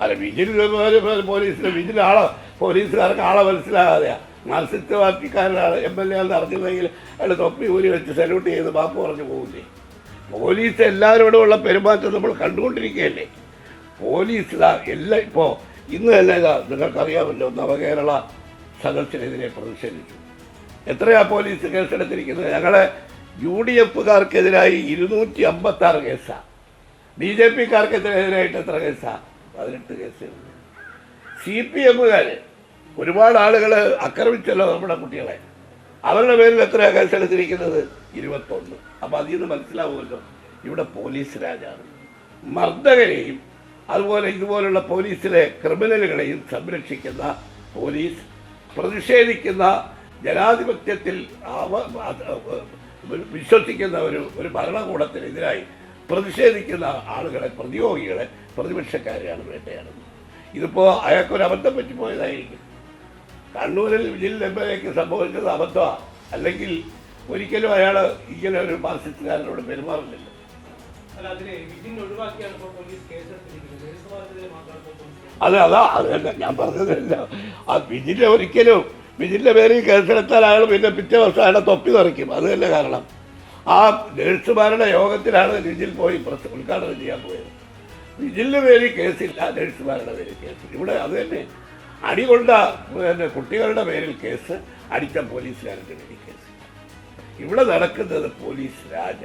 അല്ല വിജിൽ പോലീസിലെ വിജിൽ ആളെ പോലീസുകാർക്ക് ആളെ മനസ്സിലാകാതെയാ. മാർസിസ്റ്റ് പാർട്ടിക്കാരനാണ് എം എൽ എ എന്ന് അറിഞ്ഞിരുന്നെങ്കിൽ അയാൾ തൊപ്പി ഊരി വെച്ച് സല്യൂട്ട് ചെയ്ത് മാപ്പ് പറഞ്ഞു പോകില്ലേ പോലീസ് എല്ലാവരോടുമുള്ള പെരുമാറ്റം നമ്മൾ കണ്ടുകൊണ്ടിരിക്കുകയല്ലേ. പോലീസ് എല്ലാം ഇപ്പോൾ ഇന്ന് തന്നെ ഇതാ നിങ്ങൾക്കറിയാമല്ലോ നവകേരള സദസ്സിനെതിരെ പ്രതിഷേധിച്ചു. എത്രയാ പോലീസ് കേസെടുത്തിരിക്കുന്നത്? ഞങ്ങളെ യു ഡി എഫുകാർക്കെതിരായി ഇരുന്നൂറ്റി അമ്പത്താറ് കേസാണ് ബി ജെ പിക്കാർക്കെതിരായിട്ട് എത്ര കേസാണ് പതിനെട്ട് കേസുകൾ. സി പി എമ്മുകാർ ഒരുപാട് ആളുകൾ ആക്രമിച്ചല്ലോ നമ്മുടെ കുട്ടികളെ. അവരുടെ പേരിൽ എത്രയാണ് കേസെടുത്തിരിക്കുന്നത് ഇരുപത്തൊന്ന്. അപ്പോൾ അതിൽ നിന്ന് മനസ്സിലാവുമല്ലോ ഇവിടെ പോലീസ് രാജാണ് മർദ്ദകരെയും അതുപോലെ ഇതുപോലുള്ള പോലീസിലെ ക്രിമിനലുകളെയും സംരക്ഷിക്കുന്ന പോലീസ് പ്രതിഷേധിക്കുന്ന ജനാധിപത്യത്തിൽ വിശ്വസിക്കുന്ന ഒരു ഒരു ഭരണകൂടത്തിനെതിരായി പ്രതിഷേധിക്കുന്ന ആളുകളെ പ്രതിയോഗികളെ പ്രതിപക്ഷക്കാരെയാണ് വേട്ടയാടുന്നത്. ഇതിപ്പോൾ അയാൾക്കൊരു അബദ്ധം പറ്റിപ്പോയതായിരിക്കും കണ്ണൂരിൽ വിജിൽ എം എൽ എക്ക് സംഭവിച്ചത് അബദ്ധമാണ് അല്ലെങ്കിൽ ഒരിക്കലും അയാൾ ഇങ്ങനെ ഒരു മാർസിസ്റ്റുകാരനോട് പെരുമാറുന്നില്ല അത് അതാ അത് തന്നെ. ഞാൻ പറഞ്ഞതല്ല. ആ വിജിലെ ഒരിക്കലും വിജിന്റെ പേരിൽ കേസെടുത്താൽ അയാൾ പിന്നെ പിറ്റേ ദിവസം അയാളെ തൊപ്പി തുറയ്ക്കും അത് തന്നെ കാരണം. ആ നേഴ്സുമാരുടെ യോഗത്തിലാണ് ലിജിൽ പോയി പ്രസ് ഉദ്ഘാടനം ചെയ്യാൻ പോയത്. ലിജിലിന്റെ പേരിൽ കേസില്ല നേഴ്സുമാരുടെ പേരിൽ കേസ്. ഇവിടെ അത് തന്നെ അടികൊണ്ട പിന്നെ കുട്ടികളുടെ പേരിൽ കേസ് അടിച്ച പോലീസുകാരുടെ പേരിൽ കേസ്. ഇവിടെ നടക്കുന്നത് പോലീസ് രാജ.